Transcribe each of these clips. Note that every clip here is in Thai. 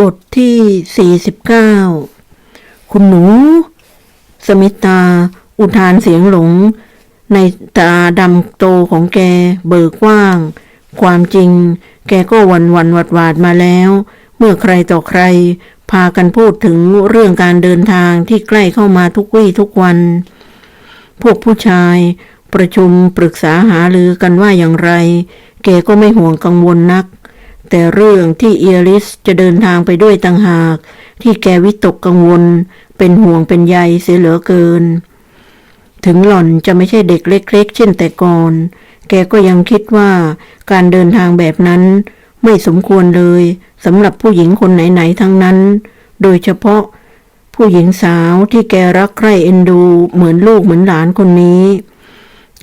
บทที่ 49 คุณหนู สมิตา อุทานเสียงหลง ในตาดำโตของแกเบิกกว้าง ความจริง แกก็วันวันหวัดหวาดมาแล้ว เมื่อใครต่อใคร พากันพูดถึงเรื่องการเดินทางที่ใกล้เข้ามาทุกวี่ทุกวัน พวกผู้ชายประชุมปรึกษาหารือกันว่าอย่างไร แกก็ไม่ห่วงกังวลนัก แต่เรื่องที่เอริสจะเดินทางไปด้วยต่างหาก ที่แกวิตกกังวล เป็นห่วงเป็นใยเสียเหลือเกิน ถึงหล่อนจะไม่ใช่เด็กเล็ก ๆ เช่นแต่ก่อน แกก็ยังคิดว่าการเดินทางแบบนั้น ไม่สมควรเลยสำหรับผู้หญิงคนไหน ๆ ทั้งนั้น โดยเฉพาะ ผู้หญิงสาวที่แกรักใคร่เอ็นดู เหมือนลูกเหมือนหลานคนนี้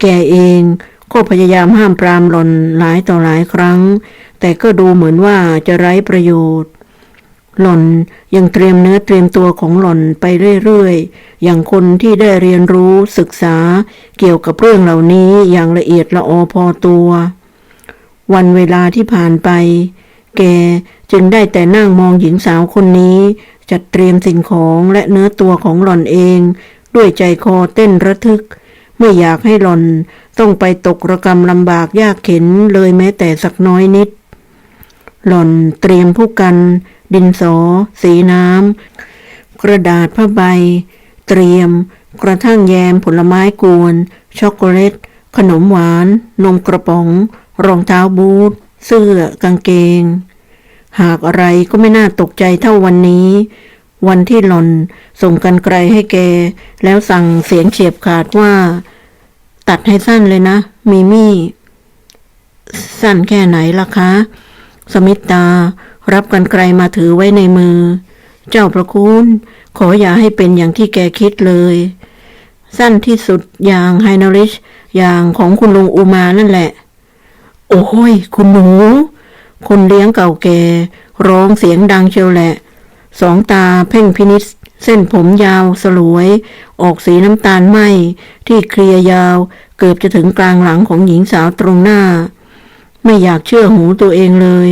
แกเอง ก็พยายามห้ามปรามหล่นหลายต่อหลายครั้ง แต่ก็ดูเหมือนว่าจะไร้ประโยชน์ หล่อนยังเตรียมเนื้อเตรียมตัวของหล่อนไปเรื่อยๆ อย่างคนที่ได้เรียนรู้ศึกษาเกี่ยวกับเรื่องเหล่านี้อย่างละเอียดละออพอตัว วันเวลาที่ผ่านไป แกจึงได้แต่นั่งมองหญิงสาวคนนี้ จัดเตรียมสิ่งของและเนื้อตัวของหล่อนเอง ด้วยใจคอเต้นระทึก ไม่อยากให้หล่อนต้องไปตกระกรรมลำบากยากเข็นเลยแม้แต่สักน้อยนิด หล่อนเตรียมผู้กัน ดินสอ สีน้ำ กระดาษผ้าใบ เตรียม กระทั่งแยมผลไม้กวน ช็อกโกแลต ขนมหวาน นมกระป๋อง รองเท้าบูท เสื้อกางเกง หากอะไรก็ไม่น่าตกใจเท่าวันนี้ วันที่หล่นส่งกันไกลให้แก แล้วสั่งเสียงเฉียบขาดว่า ตัดให้สั้นเลยนะ มีมี่ สั้นแค่ไหนล่ะคะ สมิตตา รับกันไกลมาถือไว้ในมือ เจ้าประคุณขออย่าให้เป็นอย่างที่แกคิดเลย สั้นที่สุดอย่างไฮนอริช อย่างของคุณลุงอูมานั่นแหละ โอ้ยคุณหนู คนเลี้ยงเก่าแกร้องเสียงดังเชียวแหละ สองตาเพ่งพินิษเส้นผมยาวสลวย ออกสีน้ำตาลไหมที่เคลียยาว เกือบจะถึงกลางหลังของหญิงสาวตรงหน้า ไม่อยากเชื่อหูตัวเองเลย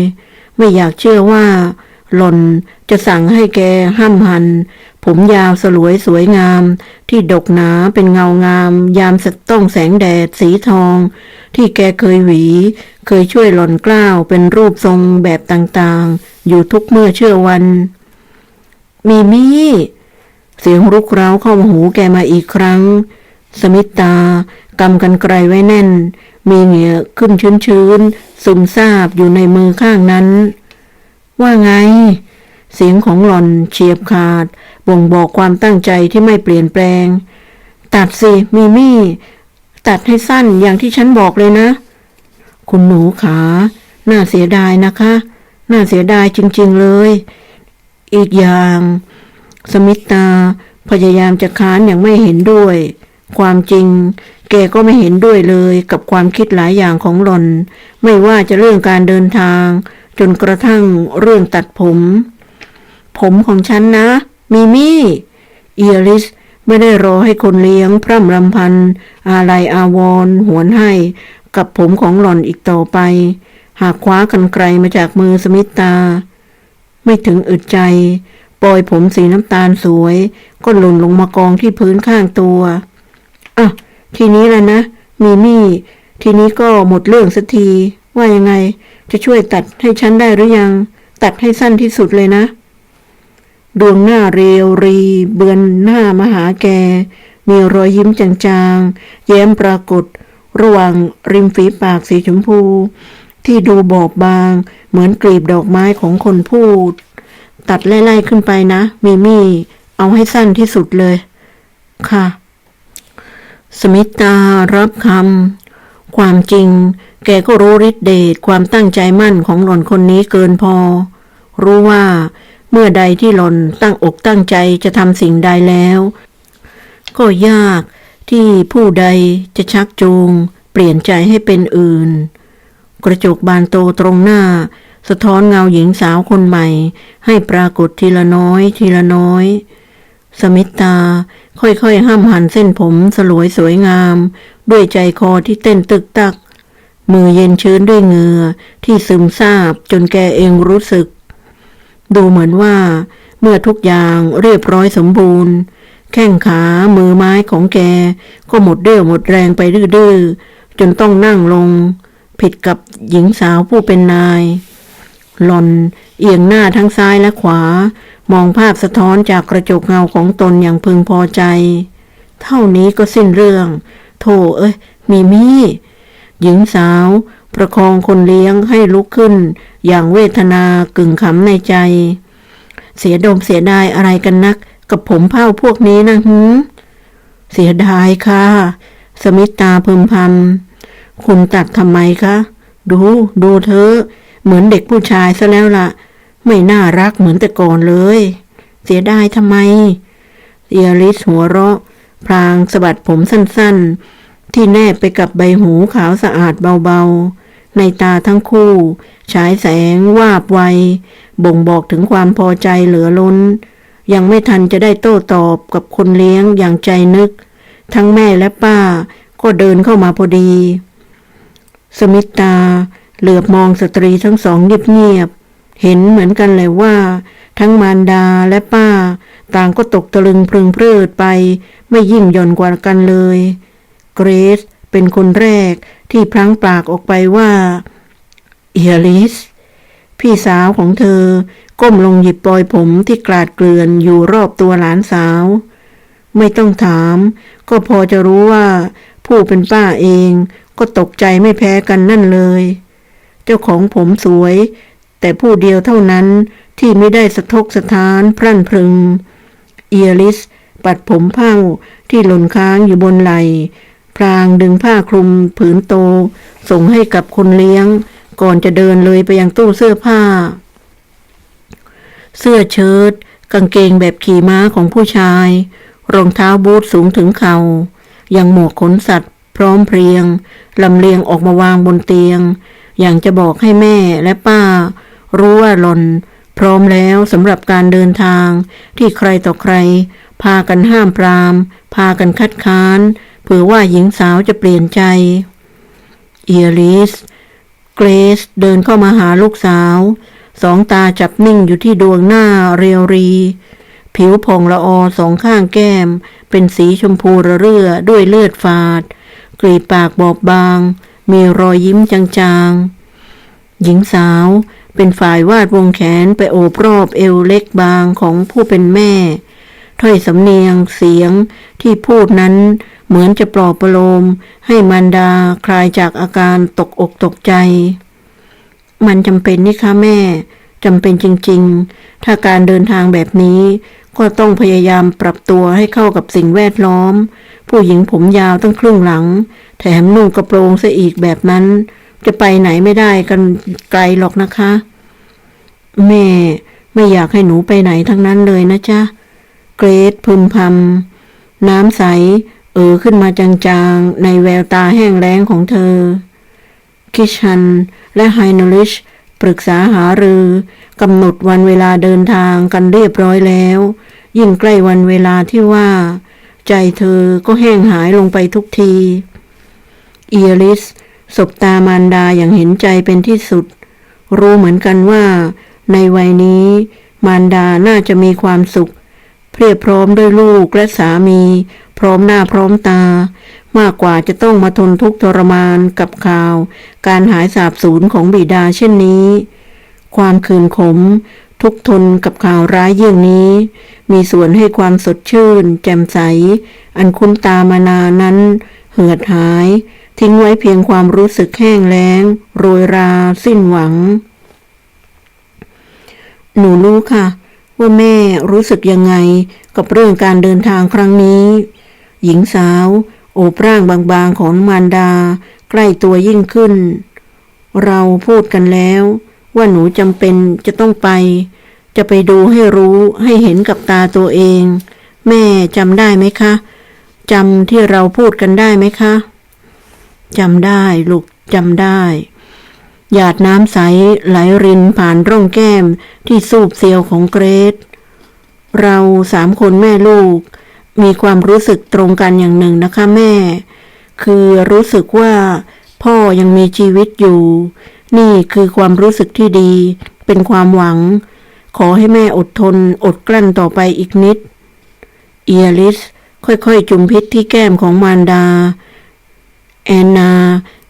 ไม่อยากเชื่อว่า หล่นจะสั่งให้แกห้ามหัน ผมยาวสลวยสวยงาม ที่ดกหนาเป็นเงางาม ยามสต้องแสงแดดสีทอง ที่แกเคยหวี เคยช่วยหล่นกล้าวเป็นรูปทรงแบบต่างๆ อยู่ทุกเมื่อเชื่อวัน มีมี่เสียงรุกเร้าเข้ามาหูแกมาอีกครั้ง สมิตตากำกันไกลไว้แน่น มีเหงื่อขึ้นชื้นๆซุ่มซาบอยู่ในมือข้างนั้น ว่าไง เสียงของหล่อนเฉียบขาด บ่งบอกความตั้งใจที่ไม่เปลี่ยนแปลง ตัดสิ มีมี่ ตัดให้สั้นอย่างที่ฉันบอกเลยนะ คุณหนูขา น่าเสียดายนะคะ น่าเสียดายจริง ๆเลย อีกอย่าง สมิตาพยายามจะค้านอย่างไม่เห็นด้วย ความจริง แกก็ไม่เห็นด้วยเลยกับความคิดหลายอย่างของหลอน ไม่ว่าจะเรื่องการเดินทาง จนกระทั่งเรื่องตัดผม ผมของฉันนะ มีมี่เอียริสไม่ได้รอให้คนเลี้ยงพร่ำรำพัน อาลัยอาวรหวนให้ กับผมของหล่อนอีกต่อไป หากคว้ากันไกลมาจากมือสมิตา ไม่ถึงอึดใจ ปล่อยผมสีน้ำตาลสวย ก็หล่นลงมากองที่พื้นข้างตัวอะทีนี้แหละนะ มีมี่ ทีนี้ก็หมดเรื่องสักที ว่ายังไง จะช่วยตัดให้ฉันได้หรือยัง ตัดให้สั้นที่สุดเลยนะ ดวงหน้าเรียวรี เบือนหน้ามาหาแก มีรอยยิ้มจางๆ แย้มปรากฏ ระหว่างริมฝีปากสีชมพู ที่ดูบอบบาง เหมือนกลีบดอกไม้ของคนพูด ตัดไล่ๆขึ้นไปนะมีมี่ เอาให้สั้นที่สุดเลย ค่ะ สมิตารับคำความจริง แกก็รู้ฤทธิเดชความตั้งใจมั่นของหล่อนคนนี้เกินพอ รู้ว่าเมื่อใดที่หล่อนตั้งอกตั้งใจจะทำสิ่งใดแล้ว ก็ยากที่ผู้ใดจะชักจูง เปลี่ยนใจให้เป็นอื่น กระจกบานโตตรงหน้า สะท้อนเงาหญิงสาวคนใหม่ ให้ปรากฏทีละน้อย ทีละน้อย สมิตาค่อยๆห้ามหันเส้นผมสลวยสวยงาม ด้วยใจคอที่เต้นตึกตัก มือเย็นชื้นด้วยเหงื่อที่ซึมซาบจนแกเองรู้สึก ดูเหมือนว่า เมื่อทุกอย่างเรียบร้อยสมบูรณ์ แข้งขามือไม้ของแก ก็หมดเรี่ยวหมดแรงไปดื้อๆจนต้องนั่งลง ผิดกับหญิงสาวผู้เป็นนาย หล่อนเอียงหน้าทั้งซ้ายและขวา มองภาพสะท้อนจากกระจกเงาของตนอย่างพึงพอใจ เท่านี้ก็สิ้นเรื่อง โธ่เอ้ย มีมี่หญิงสาว ประคองคนเลี้ยงให้ลุกขึ้น อย่างเวทนากึ่งขำในใจ เสียดมเสียดายอะไรกันนัก กับผมเผ้าพวกนี้นะหืมเสียดายค่ะ สมิตาพึมพำ คุณตัดทำไมคะ ดู ดูเธอ เหมือนเด็กผู้ชายซะแล้วล่ะ ไม่น่ารักเหมือนแต่ก่อนเลย เสียดายทำไมเอียริสหัวเราะ พลางสะบัดผมสั้นๆ ที่แนบไปกับใบหูขาวสะอาดเบาๆ ในตาทั้งคู่ ฉายแสงวาบไว บ่งบอกถึงความพอใจเหลือล้น ยังไม่ทันจะได้โต้ตอบกับคนเลี้ยงอย่างใจนึก ทั้งแม่และป้าก็เดินเข้ามาพอดี สมิตา เหลือบมองสตรีทั้งสองเงียบๆ เห็นเหมือนกันเลยว่า ทั้งมารดาและป้า ต่างก็ตกตะลึงพรึงเพลิดไป ไม่ยิ่งหย่อนกว่ากันเลย เกรซเป็นคนแรกที่พลั้งปากออกไปว่าเอียลิส พี่สาวของเธอ ก้มลงหยิบปลอยผมที่กลาดเกลื่อนอยู่รอบตัวหลานสาว ไม่ต้องถาม ก็พอจะรู้ว่า ผู้เป็นป้าเอง ก็ตกใจไม่แพ้กันนั่นเลย เจ้าของผมสวย แต่ผู้เดียวเท่านั้นที่ไม่ได้สะทกสะท้านพรั่นพรึง เอียลิส ปัดผมเผ้าที่หล่นค้างอยู่บนไหลพลางดึงผ้าคลุมผืนโต ส่งให้กับคนเลี้ยง ก่อนจะเดินเลยไปยังตู้เสื้อผ้า เสื้อเชิ้ตกางเกงแบบขี่ม้าของผู้ชาย รองเท้าบูทสูงถึงเขา่ายังหมวกขนสัตว์ พร้อมเพรียงลำเลียงออกมาวางบนเตียง อย่างจะบอกให้แม่และป้า รู้ว่าหล่น พร้อมแล้วสำหรับการเดินทาง ที่ใครต่อใคร พากันห้ามปราม พากันคัดค้านเผื่อว่าหญิงสาวจะเปลี่ยนใจ เอียริส เกรซเดินเข้ามาหาลูกสาว สองตาจับนิ่งอยู่ที่ดวงหน้าเรียวรี ผิวผ่องละออสองข้างแก้ม เป็นสีชมพูระเรื่อด้วยเลือดฝาด กรีปากบอบบาง มีรอยยิ้มจางๆ หญิงสาวเป็นฝ่ายวาดวงแขนไปโอบรอบเอวเล็กบางของผู้เป็นแม่ ถ้อยสำเนียงเสียงที่พูดนั้นเหมือนจะปลอบประโลม ให้มันดาคลายจากอาการตกอกตกใจ มันจำเป็นนี่คะแม่จำเป็นจริง ๆ ถ้าการเดินทางแบบนี้ ก็ต้องพยายามปรับตัวให้เข้ากับสิ่งแวดล้อม ผู้หญิงผมยาวตั้งครึ่งหลัง แถมนุ่งกระโปรงซะอีกแบบนั้น จะไปไหนไม่ได้กันไกลหรอกนะคะ แม่ไม่อยากให้หนูไปไหนทั้งนั้นเลยนะจ๊ะ เกรดพึมพำน้ำใส เออขึ้นมาจางๆ ในแววตาแห้งแล้งของเธอ คิชันและไฮนอริช ปรึกษาหารือกำหนดวันเวลาเดินทางกันเรียบร้อยแล้ว ยิ่งใกล้วันเวลาที่ว่า ใจเธอก็แห้งหายลงไปทุกทีเอียริสสบตามารดาอย่างเห็นใจเป็นที่สุด รู้เหมือนกันว่า ในวัยนี้ มารดาน่าจะมีความสุข เพียบพร้อมด้วยลูกและสามี พร้อมหน้าพร้อมตา มากกว่าจะต้องมาทนทุกข์ทรมานกับข่าว การหายสาบสูญของบิดาเช่นนี้ ความคืนขม ทุกทนกับข่าวร้ายเยี่ยงนี้ มีส่วนให้ความสดชื่น แจ่มใส อันคุ้นตามานานนั้น เหือดหาย ทิ้งไว้เพียงความรู้สึกแห้งแล้ง โรยรา สิ้นหวัง หนูรู้ค่ะ ว่าแม่รู้สึกยังไงกับเรื่องการเดินทางครั้งนี้ หญิงสาว โอบร่างบางๆของมารดา ใกล้ตัวยิ่งขึ้น เราพูดกันแล้ว ว่าหนูจำเป็นจะต้องไป จะไปดูให้รู้ให้เห็นกับตาตัวเอง แม่จำได้ไหมคะจำที่เราพูดกันได้ไหมคะจำได้ลูกจำได้ หยาดน้ำใสไหลรินผ่านร่องแก้มที่สูบเซียวของเกรซเราสามคนแม่ลูก มีความรู้สึกตรงกันอย่างหนึ่งนะคะแม่ คือรู้สึกว่าพ่อยังมีชีวิตอยู่ นี่คือความรู้สึกที่ดี เป็นความหวัง ขอให้แม่อดทน อดกลั้นต่อไปอีกนิด เอียริส ค่อยๆ จุมพิษที่แก้มของมารดา แอนนา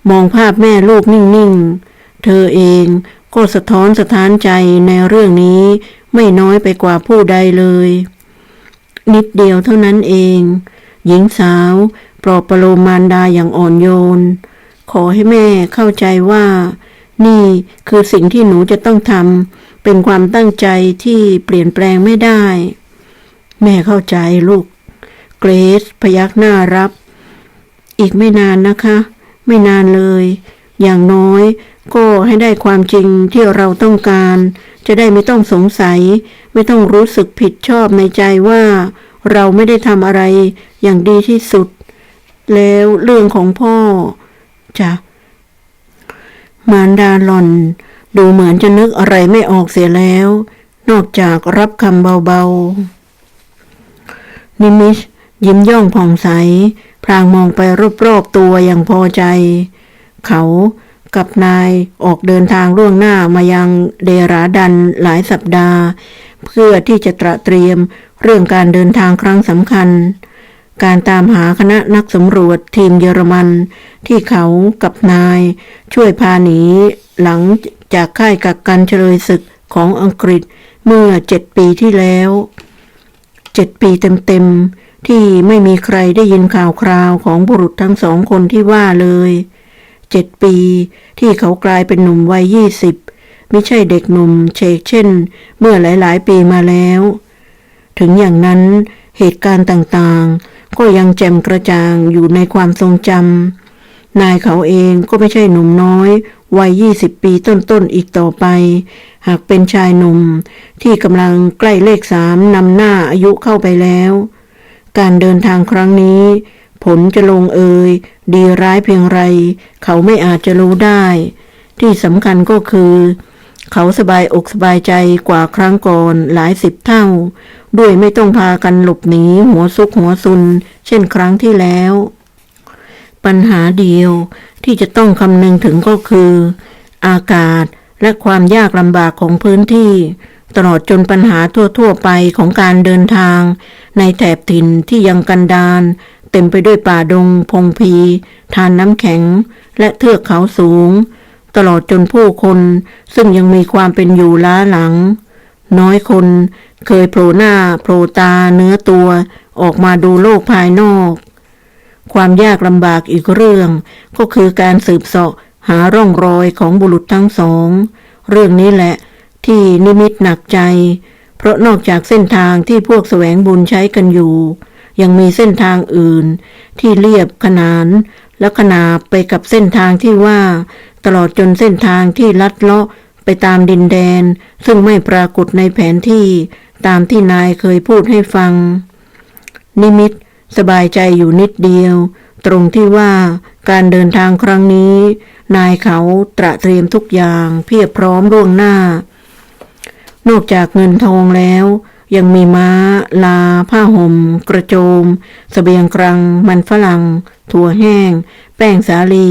มองภาพแม่ลูกนิ่งๆ เธอเองก็สะท้อนสะท้านใจในเรื่องนี้ไม่น้อยไปกว่าผู้ใดเลย นิดเดียวเท่านั้นเอง หญิงสาวปลอบประโลมมารดาอย่างอ่อนโยน ขอให้แม่เข้าใจว่า นี่คือสิ่งที่หนูจะต้องทำเป็นความตั้งใจที่เปลี่ยนแปลงไม่ได้ แม่เข้าใจลูก เกรซพยักหน้ารับ อีกไม่นานนะคะ ไม่นานเลย อย่างน้อยก็ให้ได้ความจริงที่เราต้องการ จะได้ไม่ต้องสงสัย ไม่ต้องรู้สึกผิดชอบในใจว่า เราไม่ได้ทำอะไรอย่างดีที่สุด แล้วเรื่องของพ่อจะมารดาหล่อน ดูเหมือนจะนึกอะไรไม่ออกเสียแล้ว นอกจากรับคำเบาๆ นิมิชยิ้มย่องผ่องใสพลางมองไปรอบๆตัวอย่างพอใจ เขา กับนายออกเดินทางล่วงหน้ามายังเดราดันหลายสัปดาห์ เพื่อที่จะตระเตรียมเรื่องการเดินทางครั้งสำคัญ การตามหาคณะนักสำรวจทีมเยอรมัน ที่เขากับนาย ช่วยพาหนีหลังจากค่ายกักกันเฉลยศึกของอังกฤษเมื่อเจ็ดปีที่แล้วเจ็ดปีเต็มๆที่ไม่มีใครได้ยินข่าวคราวของบุรุษทั้งสองคนที่ว่าเลย เจ็ดปี ที่เขากลายเป็นหนุ่มวัยยี่สิบไม่ใช่เด็กหนุ่มเชกเช่น เมื่อหลายๆ ปีมาแล้ว ถึงอย่างนั้นเหตุการณ์ต่างๆ ก็ยังแจ่มกระจ่างอยู่ในความทรงจำนายเขาเองก็ไม่ใช่หนุ่มน้อยวัยยี่สิบปีต้นๆอีกต่อไป หากเป็นชายหนุ่มที่กำลังใกล้เลขสามนำหน้าอายุเข้าไปแล้ว การเดินทางครั้งนี้ ผลจะลงเอยดีร้ายเพียงไร เขาไม่อาจจะรู้ได้ ที่สำคัญก็คือ เขาสบายอกสบายใจกว่าครั้งก่อนหลายสิบเท่า ด้วยไม่ต้องพากันหลบหนีหัวซุกหัวซุน เช่นครั้งที่แล้ว ปัญหาเดียวที่จะต้องคำนึงถึงก็คือ อากาศและความยากลำบากของพื้นที่ ตลอดจนปัญหาทั่ว ๆ ไปของการเดินทาง ในแถบถิ่นที่ยังกันดาน เต็มไปด้วยป่าดง พงพี ทานน้ำแข็ง และเทือกเขาสูง ตลอดจนผู้คนซึ่งยังมีความเป็นอยู่ล้าหลัง น้อยคนเคยโผล่หน้าโผล่ตาเนื้อตัวออกมาดูโลกภายนอก ความยากลำบากอีกเรื่อง ก็คือการสืบเสาะหาร่องรอยของบุรุษทั้งสอง เรื่องนี้แหละที่นิมิตหนักใจ เพราะนอกจากเส้นทางที่พวกแสวงบุญใช้กันอยู่ ยังมีเส้นทางอื่น ที่เรียบขนานและขนาบไปกับเส้นทางที่ว่า ตลอดจนเส้นทางที่ลัดเลาะไปตามดินแดน ซึ่งไม่ปรากฏในแผนที่ตามที่นายเคยพูดให้ฟัง นิมิตสบายใจอยู่นิดเดียว ตรงที่ว่าการเดินทางครั้งนี้ นายเขาตระเตรียมทุกอย่างเพียบพร้อมล่วงหน้า นอกจากเงินทองแล้ว ยังมีม้า ลา ผ้าห่ม กระโจมสเสบียงกรัง มันฝรั่ง ถั่วแห้ง แป้งสาลี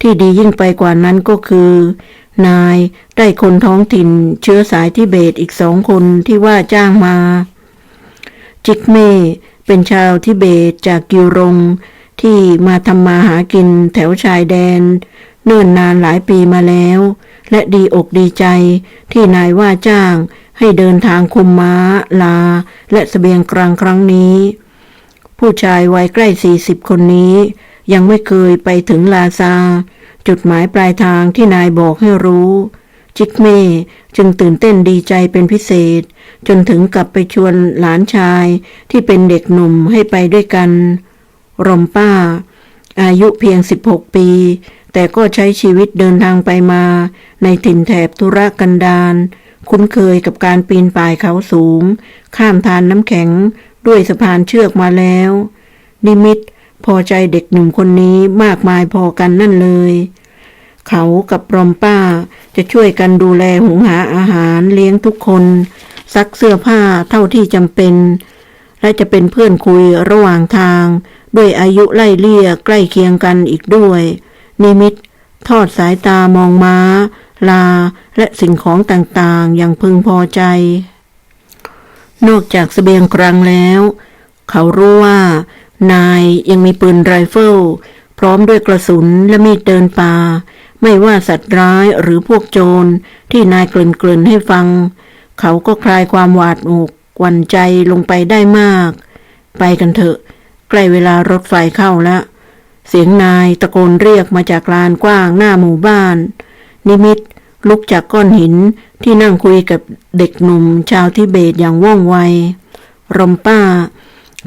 ที่ดียิ่งไปกว่านั้นก็คือ นายได้คนท้องถิ่นเชื้อสายทิเบตอีกสองคนที่ว่าจ้างมา จิกเม่เป็นชาวทิเบตจากกิวรงที่มาทำมาหากินแถวชายแดน เนิ่นนานหลายปีมาแล้ว และดีอกดีใจที่นายว่าจ้าง ให้เดินทางคุมม้า ลา และสเสบียงกลางครั้งนี้ ผู้ชายวัยใกล้สี่สิบคนนี้ ยังไม่เคยไปถึงลาซา จุดหมายปลายทางที่นายบอกให้รู้ จิกเม่จึงตื่นเต้นดีใจเป็นพิเศษ จนถึงกับไปชวนหลานชายที่เป็นเด็กหนุ่มให้ไปด้วยกันรมป้า อายุเพียง 16 ปีแต่ก็ใช้ชีวิตเดินทางไปมาในถิ่นแถบธุรกันดาร คุ้นเคยกับการปีนป่ายเขาสูง ข้ามทานน้ำแข็งด้วยสะพานเชือกมาแล้ว นิมิตพอใจเด็กหนุ่มคนนี้มากมายพอกันนั่นเลย เขากับรอมป้าจะช่วยกันดูแลหุงหาอาหารเลี้ยงทุกคน ซักเสื้อผ้าเท่าที่จำเป็น และจะเป็นเพื่อนคุยระหว่างทาง ด้วยอายุไล่เลี่ยใกล้เคียงกันอีกด้วย นิมิต ทอดสายตามองม้า ลาและสิ่งของต่างๆ อย่างพึงพอใจ นอกจากสเสบียงกลางแล้ว เขารู้ว่า นายยังมีปืนไรเฟิล พร้อมด้วยกระสุนและมีดเดินป่า ไม่ว่าสัตว์ร้ายหรือพวกโจรที่นายกลิ่นๆให้ฟัง เขาก็คลายความหวาดหกหวั่นใจลงไปได้มาก ไปกันเถอะ ใกล้เวลารถไฟเข้าแล้ว เสียงนายตะโกนเรียกมาจากลานกว้างหน้าหมู่บ้าน นิมิตลุกจากก้อนหินที่นั่งคุยกับเด็กหนุ่มชาวทิเบตอย่างว่องไว รมป้า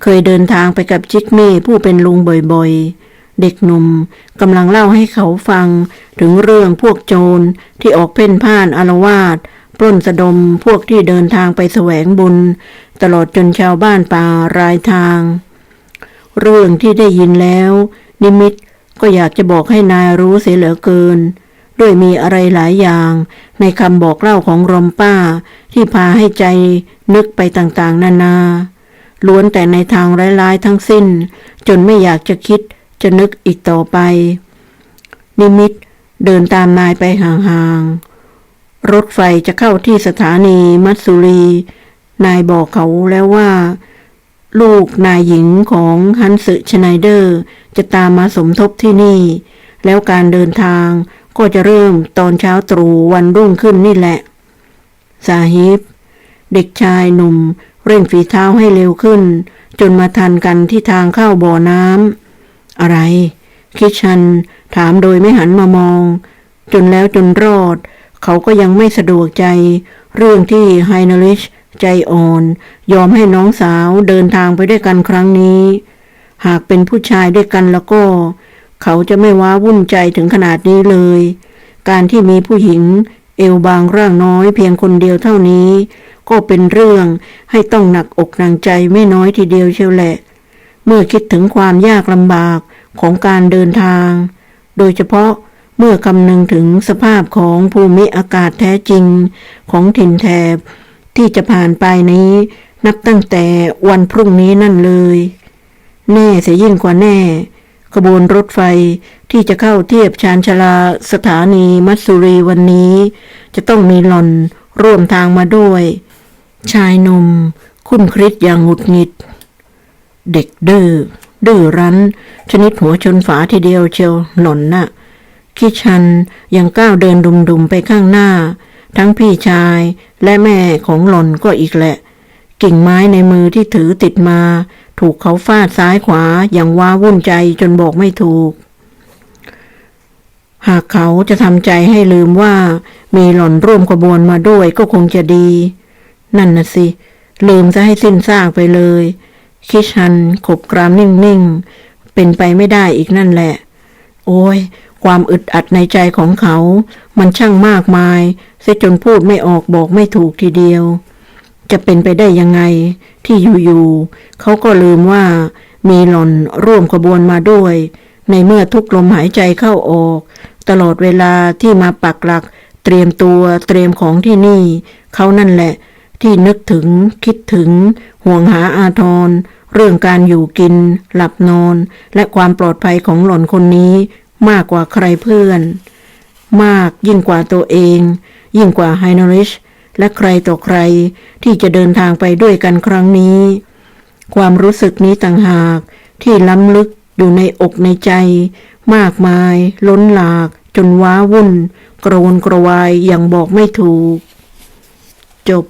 เคยเดินทางไปกับจิกเม่ผู้เป็นลุงบ่อยๆ เด็กหนุ่มกำลังเล่าให้เขาฟังถึงเรื่องพวกโจรที่ออกเพ่นพ่านอารวาสปล้นสะดมพวกที่เดินทางไปแสวงบุญ ตลอดจนชาวบ้านป่ารายทาง เรื่องที่ได้ยินแล้ว นิมิตก็อยากจะบอกให้นายรู้เสียเหลือเกิน ด้วยมีอะไรหลายอย่าง ในคำบอกเล่าของรอมป้า ที่พาให้ใจนึกไปต่างๆ นานาล้วนแต่ในทางร้ายๆทั้งสิ้น จนไม่อยากจะคิดจะนึกอีกต่อไป นิมิตเดินตามนายไปห่างๆ รถไฟจะเข้าที่สถานีมัตสุรี นายบอกเขาแล้วว่า ลูกนายหญิงของฮันสึชไนเดอร์ จะตามมาสมทบที่นี่ แล้วการเดินทางก็จะเริ่มตอนเช้าตรู่วันรุ่งขึ้นนี่แหละ สาฮิบ เด็กชายหนุ่ม เร่งฝีเท้าให้เร็วขึ้น จนมาทันกันที่ทางเข้าบ่อน้ำอะไร คิชันถามโดยไม่หันมามอง จนแล้วจนรอด เขาก็ยังไม่สะดวกใจ เรื่องที่ไฮนริชใจอ่อน ยอมให้น้องสาวเดินทางไปด้วยกันครั้งนี้ หากเป็นผู้ชายด้วยกันแล้วก็ เขาจะไม่ว้าวุ่นใจถึงขนาดนี้เลย การที่มีผู้หญิง เอวบางร่างน้อยเพียงคนเดียวเท่านี้ ก็เป็นเรื่องให้ต้องหนักอกหนักใจไม่น้อยทีเดียวเชียวแหละ เมื่อคิดถึงความยากลำบากของการเดินทาง โดยเฉพาะเมื่อคำนึงถึงสภาพของภูมิอากาศแท้จริงของถิ่นแถบ ที่จะผ่านไปนี้ นับตั้งแต่วันพรุ่งนี้นั่นเลย แน่เสียยิ่งกว่าแน่ ขบวนรถไฟที่จะเข้าเทียบชานชาลาสถานีมัตสุรีวันนี้ จะต้องมีหล่อนร่วมทางมาด้วย ชายหนุ่มคุ้นคริสอย่างหงุดหงิด เด็กดื้อดื้อรั้น ชนิดหัวชนฝาทีเดียวเชียวหล่อนน่ะคิชันยังก้าวเดินดุมๆไปข้างหน้า ทั้งพี่ชายและแม่ของหล่นก็อีกแหละ กิ่งไม้ในมือที่ถือติดมา ถูกเขาฟาดซ้ายขวาอย่างว้าวุ่นใจจนบอกไม่ถูก หากเขาจะทำใจให้ลืมว่า มีหล่อนร่วมขบวนมาด้วยก็คงจะดี นั่นนะสิ ลืมจะให้สิ้นซากไปเลย คิชันขบกรามนิ่งๆ เป็นไปไม่ได้อีกนั่นแหละ โอ้ยความอึดอัดในใจของเขา มันช่างมากมายเสียจนพูดไม่ออกบอกไม่ถูกทีเดียว จะเป็นไปได้ยังไงที่อยู่ๆเขาก็ลืมว่ามีหล่อนร่วมขบวนมาด้วย ในเมื่อทุกลมหายใจเข้าออก ตลอดเวลาที่มาปักหลัก เตรียมตัวเตรียมของที่นี่ เขานั่นแหละ ที่นึกถึงคิดถึง ห่วงหาอาทร เรื่องการอยู่กิน หลับนอน และความปลอดภัยของหล่อนคนนี้ มากกว่าใครเพื่อน มากยิ่งกว่าตัวเอง ยิ่งกว่าไฮนริช และใครต่อใครที่จะเดินทางไปด้วยกันครั้งนี้ ความรู้สึกนี้ต่างหากที่ล้ำลึกอยู่ในอกในใจ มากมาย ล้นหลาก จนว้าวุ่น กระวนกระวายอย่างบอกไม่ถูก จบ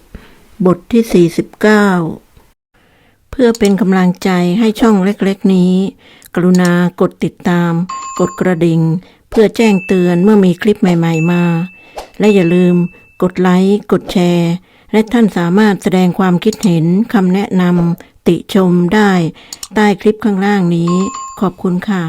บทที่ 49 เพื่อเป็นกำลังใจให้ช่องเล็กๆนี้ กรุณากดติดตาม กดกระดิ่ง เพื่อแจ้งเตือนเมื่อมีคลิปใหม่ ๆ มา และอย่าลืม กดไลค์ กดแชร์ และท่านสามารถแสดงความคิดเห็นคำแนะนำติชมได้ ใต้คลิปข้างล่างนี้ ขอบคุณค่ะ